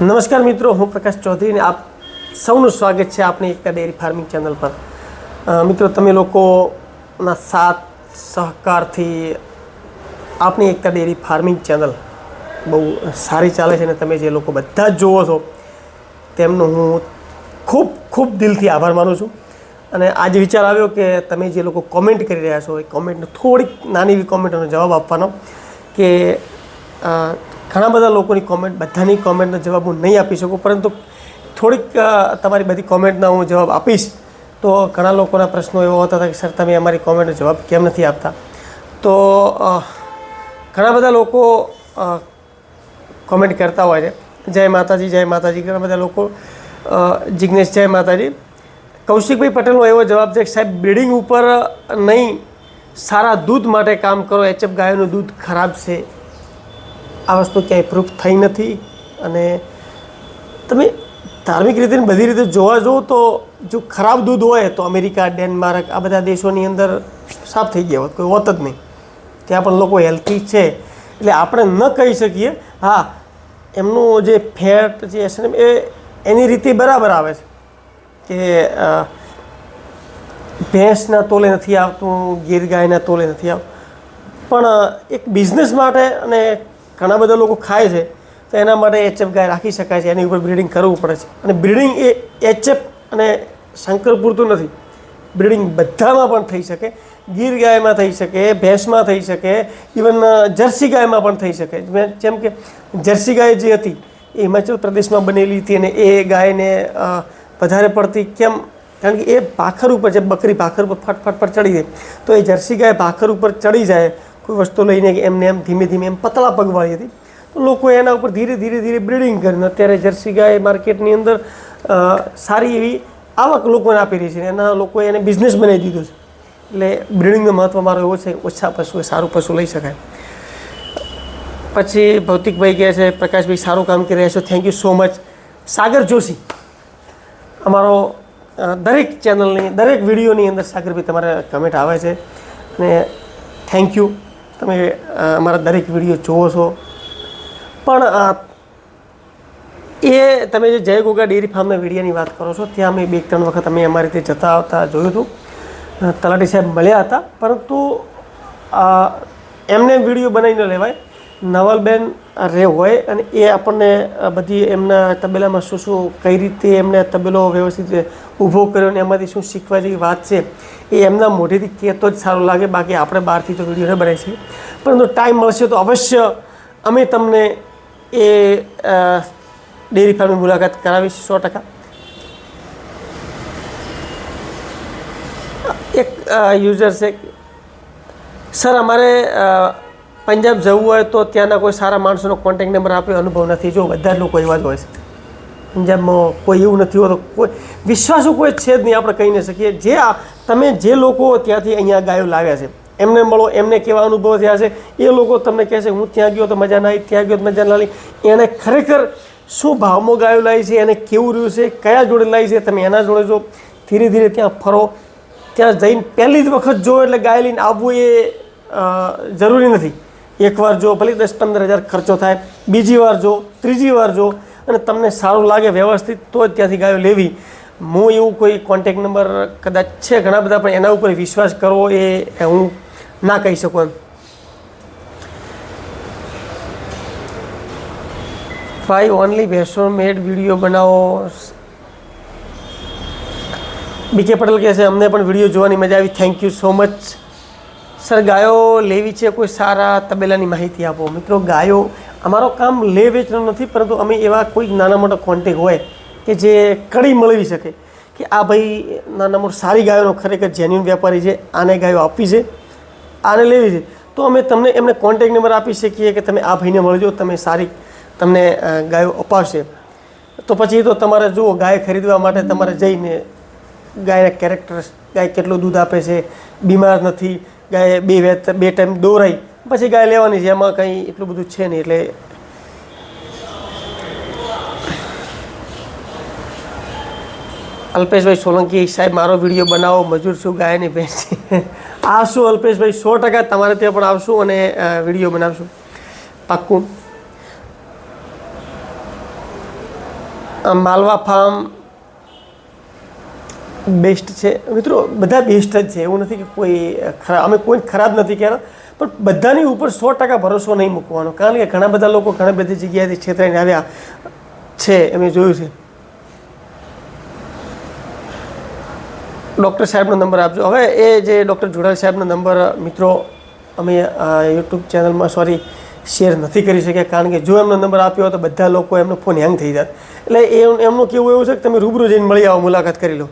નમસ્કાર મિત્રો, હું પ્રકાશ ચૌધરી આપ સૌનું સ્વાગત છે આપણી એકતા ડેરી ફાર્મિંગ ચેનલ પર. મિત્રો, તમે લોકોના સાથ, સહકારથી આપણી એકતા ડેરી ફાર્મિંગ ચેનલ બહુ સારી ચાલે છે અને તમે જે લોકો બધા જ જુઓ છો, તેમનો હું ખૂબ ખૂબ દિલથી આભાર માનું છું. અને આજે વિચાર આવ્યો કે તમે જે લોકો કોમેન્ટ કરી રહ્યા છો, એ કોમેન્ટનો થોડીક નાની એવી કોમેન્ટનો જવાબ આપવાનો કે ઘણા બધા લોકોની કોમેન્ટ બધાની કોમેન્ટનો જવાબ હું નહીં આપી શકું, પરંતુ થોડીક તમારી બધી કોમેન્ટના હું જવાબ આપીશ. તો ઘણા લોકોના પ્રશ્નો એવો હોતા હતા કે, સર, તમે અમારી કોમેન્ટનો જવાબ કેમ નથી આપતા? તો ઘણા બધા લોકો કોમેન્ટ કરતા હોય છે. જય માતાજી જય માતાજી. ઘણા બધા લોકો જિજ્ઞેશ જય માતાજી. કૌશિકભાઈ પટેલનો એવો જવાબ છે કે, સાહેબ બ્રિડિંગ ઉપર નહીં, સારા દૂધ માટે કામ કરો. એચએફ ગાયોનું દૂધ ખરાબ છે. આ વસ્તુ ક્યાંય પ્રૂફ થઈ નથી. અને તમે ધાર્મિક રીતે બધી રીતે જોવા જાઓ તો જો ખરાબ દૂધ હોય તો અમેરિકા, ડેનમાર્ક આ બધા દેશોની અંદર સાફ થઈ ગયા હોત, કોઈ હોત જ નહીં. ત્યાં પણ લોકો હેલ્થી છે. એટલે આપણે ન કહી શકીએ, હા, એમનું જે ફેટ જે એસએનએમ એ એની રીતે બરાબર આવે છે. કે ભેંસના તોલે નથી આવતું, ગીર ગાયના તોલે નથી આવતું. પણ એક બિઝનેસ માટે અને ઘણા બધા લોકો ખાય છે, તો એના માટે એચએફ ગાય રાખી શકાય છે, એની ઉપર બ્રિડિંગ કરવું પડે છે. અને બ્રિડિંગ એ એચએફ અને શંકર પૂરતું નથી, બ્રિડિંગ બધામાં પણ થઈ શકે, ગીર ગાયમાં થઈ શકે, ભેંસમાં થઈ શકે, ઇવન જર્સી ગાયમાં પણ થઈ શકે. જેમ કે જર્સી ગાય જે હતી, એ હિમાચલ પ્રદેશમાં બનેલી હતી અને એ ગાયને વધારે પડતી કેમ, કારણ કે એ ભાખર ઉપર, જે બકરી ભાખર ઉપર ફટફટ પર ચડી જાય, તો એ જર્સી ગાય ભાખર ઉપર ચડી જાય કોઈ વસ્તુ લઈને એમને એમ ધીમે ધીમે એમ પતલા પગવાળી હતી. તો લોકો એના ઉપર ધીરે ધીરે ધીરે બ્રિડિંગ કરીને અત્યારે જર્સી ગાય માર્કેટની અંદર સારી એવી આવક લોકોને આપી રહી છે એના લોકોએ એને બિઝનેસ બનાવી દીધો છે. એટલે બ્રિડિંગનું મહત્ત્વ મારો એવો છે, ઓછા પશુ સારું પશુ લઈ શકાય. પછી ભૌતિકભાઈ કહે છે, પ્રકાશભાઈ, સારું કામ કરી રહ્યા છો thank you so much Sagar Joshi, અમારો દરેક ચેનલની દરેક વિડીયોની અંદર સાગરભાઈ તમારા કમેન્ટ આવે છે અને થેન્ક યુ તમે અમારા દરેક વીડિયો જુઓ છો. પણ એ તમે જે જય ગોગા ડેરી ફાર્મના વિડીયાની વાત કરો છો, ત્યાં અમે બે ત્રણ વખત અમે અમારી રીતે જતા આવતા જોયું હતું. તલાટી સાહેબ મળ્યા હતા, પરંતુ એમને વીડિયો બનાવી ન લેવાય. નવલબેન રે હોય અને એ આપણને બધી એમના તબેલામાં શું શું, કઈ રીતે એમને તબેલો વ્યવસ્થિત ઊભો કર્યો અને એમાંથી શું શીખવા જેવી વાત છે, એ એમના મોઢેથી કહેતો જ સારું લાગે, બાકી આપણે બહારથી તો વીડિયો ન બનાવી છીએ પરંતુ ટાઈમ મળશે તો અવશ્ય અમે તમને એ ડેરી ફાર્મની મુલાકાત કરાવીશ સો ટકા. એક યુઝર છે. સર, અમારે પંજાબ જવું હોય તો ત્યાંના કોઈ સારા માણસોનો કોન્ટેક્ટ નંબર આપ્યો અનુભવ નથી. જો બધા લોકો એવા જ હોય છે. પંજાબમાં કોઈ એવું નથી હોતું. કોઈ વિશ્વાસો કોઈ છે જ નહીં, આપણે કહી ન શકીએ. જે આ, તમે જે લોકો ત્યાંથી અહીંયા ગાયો લાવ્યા છે, એમને મળો, એમને કેવા અનુભવ થયા છે, એ લોકો તમને કહેશે હું ત્યાં ગયો તો મજા ના આવી, ત્યાં ગયો તો મજા ના આવી. એને ખરેખર શું ભાવમાં ગાયો લાવી છે, એને કેવું રહ્યું છે, કયા જોડે લાવી છે, તમે એના જોડે જો ધીરે ધીરે ત્યાં ફરો. ત્યાં જઈને પહેલી જ વખત જો એટલે ગાય લઈને આવવું એ જરૂરી નથી. એકવાર જો ભલે દસ પંદર હજાર ખર્ચો થાય, બીજી વાર જો ત્રીજી વાર જો અને તમને સારું લાગે વ્યવસ્થિત, તો જ ત્યાંથી ગાયો લેવી. હું એવું કોઈ કોન્ટેક નંબર કદાચ છે ઘણા બધા, પણ એના ઉપર વિશ્વાસ કરવો એ હું ના કહી શકું એમ. ભાઈ ઓનલી ભેસો મેડ વીડિયો બનાવો. બીકે પટેલ કહે છે, અમને પણ વીડિયો જોવાની મજા આવી. Thank you so much sir, ગાયો લેવી છે કોઈ સારા તબેલાની માહિતી આપો? મિત્રો, ગાયો અમારો કામ લે વેચવાનું નથી, પરંતુ અમે એવા કોઈ નાના મોટા કોન્ટેક હોય કે જે કડી મળવી શકે કે આ ભાઈ નાના મોટા સારી ગાયોનો ખરેખર જેન્યુન વેપારી છે, આને ગાયો આપવી છે, આને લેવી છે. તો અમે તમને એમને કોન્ટેક નંબર આપી શકીએ કે તમે આ ભાઈને મળજો, તમે સારી તમને ગાયો અપાવશે. તો પછી તો તમારે જુઓ, ગાય ખરીદવા માટે તમારે જઈને ગાયના કેરેક્ટર્સ ગાય કેટલું દૂધ આપે છે, બીમાર નથી ગાય બે વેત બે ટાઈમ દોરાઈ પછી ગાય લેવાની છે, એમાં કંઈ એટલું બધું છે નહીં એટલે અલ્પેશભાઈ સોલંકી સાહેબ, મારો વીડિયો બનાવો, મજૂર છું, ગાયની ભેંસી આવશું અલ્પેશભાઈ, સો ટકા તમારે ત્યાં પણ આવશું અને વીડિયો બનાવશું. પાક્કું. માલવા ફાર્મ બેસ્ટ છે. મિત્રો, બધા બેસ્ટ જ છે. એવું નથી કે કોઈ ખરાબ અમે કોઈ ખરાબ નથી કહેતા, પણ બધાની ઉપર સો ટકા ભરોસો નહીં મૂકવાનો. કારણ કે ઘણા બધા લોકો ઘણી બધી જગ્યાએથી છેતરાઈને આવ્યા છે. અમે જોયું છે. ડૉક્ટર સાહેબનો નંબર આપજો. હવે એ જે ડૉક્ટર જોડાલ સાહેબનો નંબર, મિત્રો, અમે યુટ્યુબ ચેનલમાં, સોરી, શેર નથી કરી શક્યા. કારણ કે જો એમનો નંબર આપ્યો હોય તો બધા લોકો એમનો ફોન હેંગ થઈ જાય. એટલે એ એમનું કેવું એવું છે કે તમે રૂબરૂ જઈને મળી આવો, મુલાકાત કરી લો.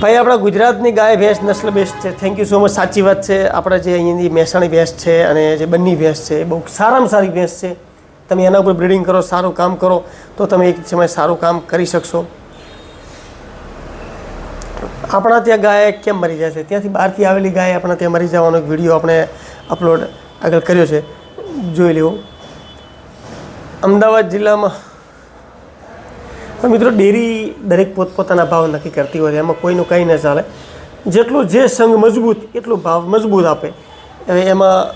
ભાઈ, આપણા ગુજરાતની ગાય ભેંસ નસ્લ બેસ્ટ છે. થેન્ક યુ સો મચ સાચી વાત છે. આપણા જે અહીંયાની મહેસાણી ભેંસ છે અને જે બંની ભેંસ છે, એ બહુ સારામાં સારી ભેંસ છે. તમે એના ઉપર બ્રિડિંગ કરો, સારું કામ કરો, તો તમે એક સમય સારું કામ કરી શકશો. આપણા ત્યાં ગાય કેમ મરી જાય છે? ત્યાંથી બહારથી આવેલી ગાય આપણા ત્યાં મરી જવાનો એક વીડિયો આપણે અપલોડ આગળ કર્યો છે. જોઈ લેવો અમદાવાદ જિલ્લામાં પણ મિત્રો, ડેરી દરેક પોતપોતાના ભાવ નક્કી કરતી હોય, એમાં કોઈનું કંઈ ન ચાલે. જેટલું જે સંઘ મજબૂત, એટલું ભાવ મજબૂત આપે. હવે એમાં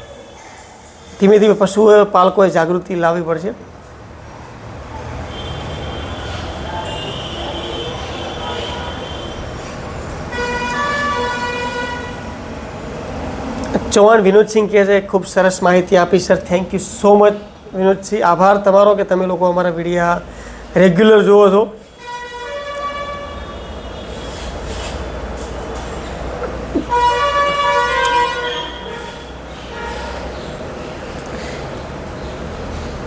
ધીમે ધીમે પશુઓ પાલકોએ જાગૃતિ લાવવી પડશે. ચૌહાણ વિનોદસિંહ કહે છે, ખૂબ સરસ માહિતી આપી, sir. Thank you so much Vinodsinh, આભાર તમારો કે તમે લોકો અમારા વિડીયા રેગ્યુલર જુઓ છો.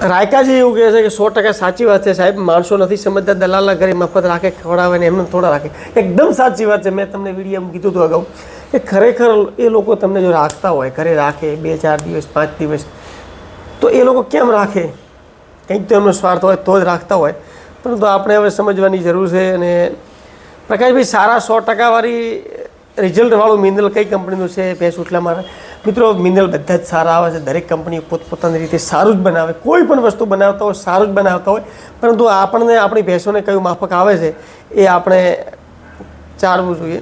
રાયકાજી એવું કહે છે કે સો ટકા સાચી વાત છે સાહેબ. માણસો નથી સમજતા, દલાલના ઘરે મફત રાખે ખવડાવે ને એમને થોડા રાખે. એકદમ સાચી વાત છે. મેં તમને વિડીયોમાં કીધું હતું અગાઉ કે ખરેખર એ લોકો તમને જો રાખતા હોય, ઘરે રાખે, બે ચાર દિવસ, પાંચ દિવસ, તો એ લોકો કેમ રાખે? કંઈક તો એમનો સ્વાર્થ હોય તો જ રાખતા હોય. પરંતુ આપણે હવે સમજવાની જરૂર છે અને પ્રકાશભાઈ સારા સો ટકાવાળી રિઝલ્ટવાળું મિનરલ કઈ કંપનીનું છે? ભેંસ ઉઠલા મારે મિત્રો, મિનરલ બધા જ સારા આવે છે. દરેક કંપની પોતપોતાની રીતે સારું જ બનાવે. કોઈ પણ વસ્તુ બનાવતા હોય, સારું જ બનાવતા હોય, પરંતુ આપણને, આપણી ભેંસોને કયું માફક આવે છે એ આપણે જાણવું જોઈએ.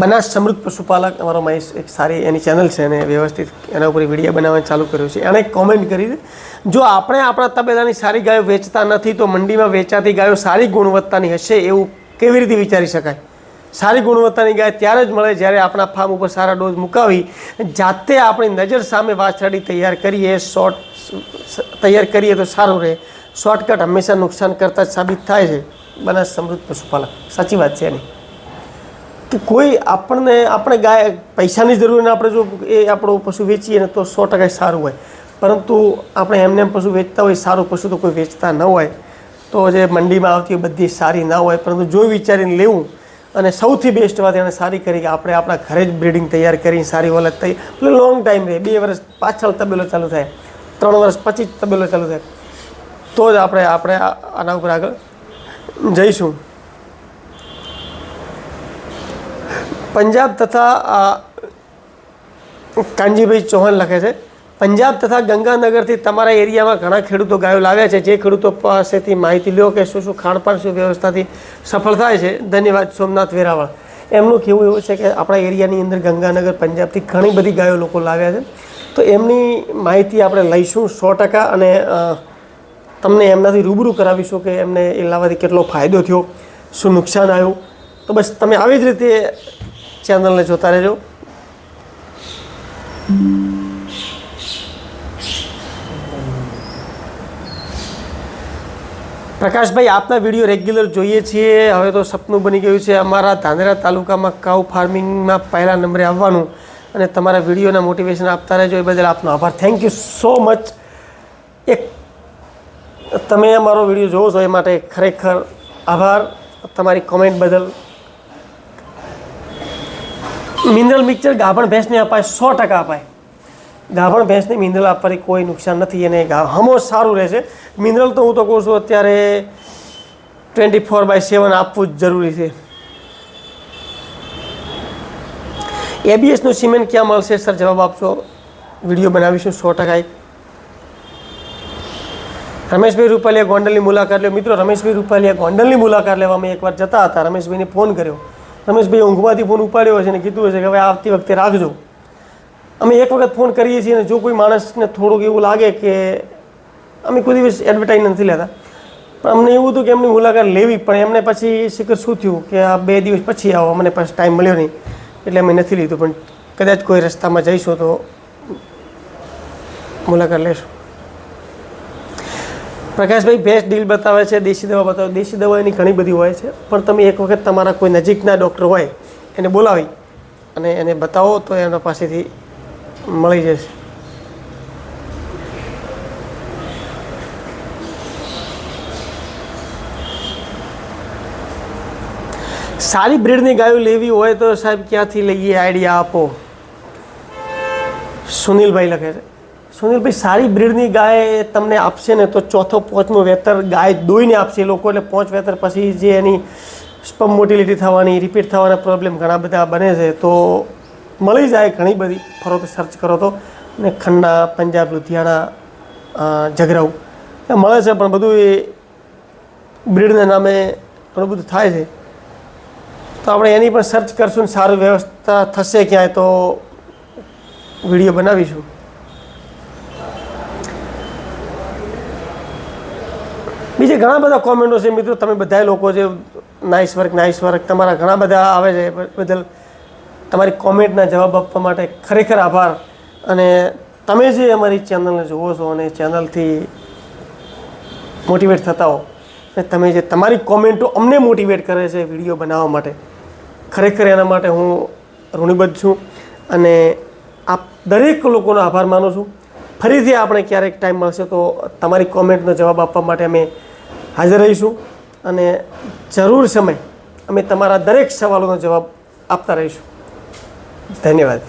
બનાસ સમૃદ્ધ પશુપાલક અમારો મહેશ એક સારી એની ચેનલ છે અને વ્યવસ્થિત એના ઉપર વીડિયો બનાવવાનું ચાલુ કર્યું છે. એણે કોમેન્ટ કરી જો આપણે આપણા તબેલાની સારી ગાયો વેચતા નથી, તો મંડીમાં વેચાતી ગાયો સારી ગુણવત્તાની હશે એવું કેવી રીતે વિચારી શકાય? સારી ગુણવત્તાની ગાય ત્યારે જ મળે જ્યારે આપણા ફાર્મ ઉપર સારા ડોઝ મુકાવી જાતે આપણી નજર સામે વાછરડી તૈયાર કરીએ શોર્ટ તૈયાર કરીએ તો સારું રહે. શોર્ટકટ હંમેશા નુકસાન કરતા જ સાબિત થાય છે. બનાસ સમૃદ્ધ પશુપાલક. સાચી વાત છે એની. કે કોઈ આપણને, આપણે ગાય, પૈસાની જરૂર ને આપણે જો એ આપણું પશુ વેચીએ ને તો સો ટકા સારું હોય. પરંતુ આપણે એમને એમ પશુ વેચતા હોય, સારું પશુ તો કોઈ વેચતા ન હોય. તો જે મંડીમાં આવતી બધી સારી ના હોય. પરંતુ જો વિચારીને લેવું અને સૌથી બેસ્ટ વાત એણે સારી કરી કે આપણે આપણા ઘરે જ બ્રિડિંગ તૈયાર કરીને સારી વલત થઈ એટલે લોંગ ટાઈમ રહે. બે વર્ષ પાછળ તબેલો ચાલુ થાય. ત્રણ વર્ષ પછી જ તબેલો ચાલુ થાય. તો જ આપણે આપણે આના ઉપર આગળ જઈશું. પંજાબ તથા કાનજીભાઈ ચૌહાણ લખે છે, પંજાબ તથા ગંગાનગરથી તમારા એરિયામાં ઘણા ખેડૂતો ગાયો લાવ્યા છે, જે ખેડૂતો પાસેથી માહિતી લ્યો કે શું શું ખાણપાન શું વ્યવસ્થાથી સફળ થાય છે? ધન્યવાદ, સોમનાથ વેરાવળ. એમનું કહેવું એવું છે કે આપણા એરિયાની અંદર ગંગાનગર, પંજાબથી ઘણી બધી ગાયો લોકો લાવ્યા છે. તો એમની માહિતી આપણે લઈશું સો ટકા અને તમને એમનાથી રૂબરૂ કરાવીશું કે એમને એ લાવવાથી કેટલો ફાયદો થયો, શું નુકસાન આવ્યું. તો બસ તમે આવી જ રીતે ચેનલને જોતા રહેજો. પ્રકાશભાઈ, આપના વીડિયો રેગ્યુલર જોઈએ છીએ. હવે તો સપનું બની ગયું છે અમારા ધાનેરા તાલુકામાં કાઉ ફાર્મિંગમાં પહેલા નંબરે આવવાનું અને તમારા વિડીયોના મોટિવેશન આપતા રહેજો. એ બદલ આપનો આભાર. થેન્ક યુ સો મચ એક તમે અમારો વીડિયો જોવો છો એ માટે ખરેખર આભાર. તમારી કોમેન્ટ બદલ મિનરલ મિક્સર ગાભણ ભેંસને અપાય, સો ટકા અપાય. ગાભણ ભેંસને મિનરલ આપવાથી કોઈ નુકસાન નથી અને હમો સારું રહેશે. મિનરલ તો હું તો કહું છું, અત્યારે ટ્વેન્ટી ફોર બાય સેવન આપવું જ જરૂરી છે. એબીએસનું સિમેન્ટ ક્યાં મળશે, સર? જવાબ આપશો? વીડિયો બનાવીશું, સો ટકા એક રમેશભાઈ રૂપાલીએ ગોંડલની મુલાકાત લ્યો. મિત્રો, રમેશભાઈ રૂપાલીએ ગોંડલની મુલાકાત લેવા અમે એકવાર જતા હતા. રમેશભાઈને ફોન કર્યો. રમેશભાઈ ઊંઘમાંથી ફોન ઉપાડ્યો હશે અને કીધું હશે કે હવે આવતી વખતે રાખજો. અમે એક વખત ફોન કરીએ છીએ અને જો કોઈ માણસને થોડુંક એવું લાગે કે અમે કોઈ દિવસ એડવર્ટાઇઝ નથી લેતા. પણ અમને એવું હતું કે એમની મુલાકાત લેવી પણ એમને પછી શિખર શું થયું કે આ બે દિવસ પછી આવો, અમને પછી ટાઈમ મળ્યો નહીં. એટલે અમે નથી લીધું. પણ કદાચ કોઈ રસ્તામાં જઈશું તો મુલાકાત લેશું. પ્રકાશભાઈ બેસ્ટ ડીલ બતાવે છે, દેશી દવા બતાવે દેશી દવા એની ઘણી બધી હોય છે, પણ તમે એક વખત તમારા કોઈ નજીકના ડૉક્ટર હોય, એને બોલાવી અને એને બતાવો તો એના પાસેથી મળી જશે. સારી બ્રીડની ગાયો લેવી હોય તો સાહેબ, ક્યાંથી લઈએ આઈડિયા આપો? સુનિલભાઈ લખે છે. સુનિલભાઈ, સારી બ્રીડની ગાય તમને આપશે ને તો ચોથો, પાંચમો વેતર ગાય દોઈને આપશે લોકો, એટલે પાંચ વેતર પછી જે એની સ્પમ મોટિલિટી થવાની, રિપીટ થવાના પ્રોબ્લેમ ઘણા બધા બને છે, તો મળી જાય ઘણી બધી. ફરો તો સર્ચ કરો તો. ને ખન્ના પંજાબ, લુધિયાણા ઝઘરાઉ એ મળે છે, પણ બધું એ બ્રીડના નામે ઘણું બધું થાય છે. તો આપણે એની પણ સર્ચ કરશું ને સારું વ્યવસ્થા થશે ક્યાંય તો વીડિયો બનાવીશું. બીજે ઘણા બધા કોમેન્ટો છે, મિત્રો. તમે બધા લોકો જે નાઇસ વર્ક નાઇસ વર્ક તમારા ઘણા બધા આવે છે બદલ તમારી કોમેન્ટના જવાબ આપવા માટે ખરેખર આભાર. અને તમે જે અમારી ચેનલને જુઓ છો અને ચેનલથી મોટિવેટ થતા હો, અને તમે જે તમારી કોમેન્ટો અમને મોટિવેટ કરે છે વીડિયો બનાવવા માટે, ખરેખર એના માટે હું ઋણીબદ્ધ છું. અને આપ દરેક લોકોનો આભાર માનું છું. ફરીથી આપણે ક્યારેક ટાઈમ મળશે તો તમારી કોમેન્ટનો જવાબ આપવા માટે અમે હાજર રહીશું. અને જરૂર સમય અમે તમારા દરેક સવાલોનો જવાબ આપતા રહીશું. ધન્યવાદ.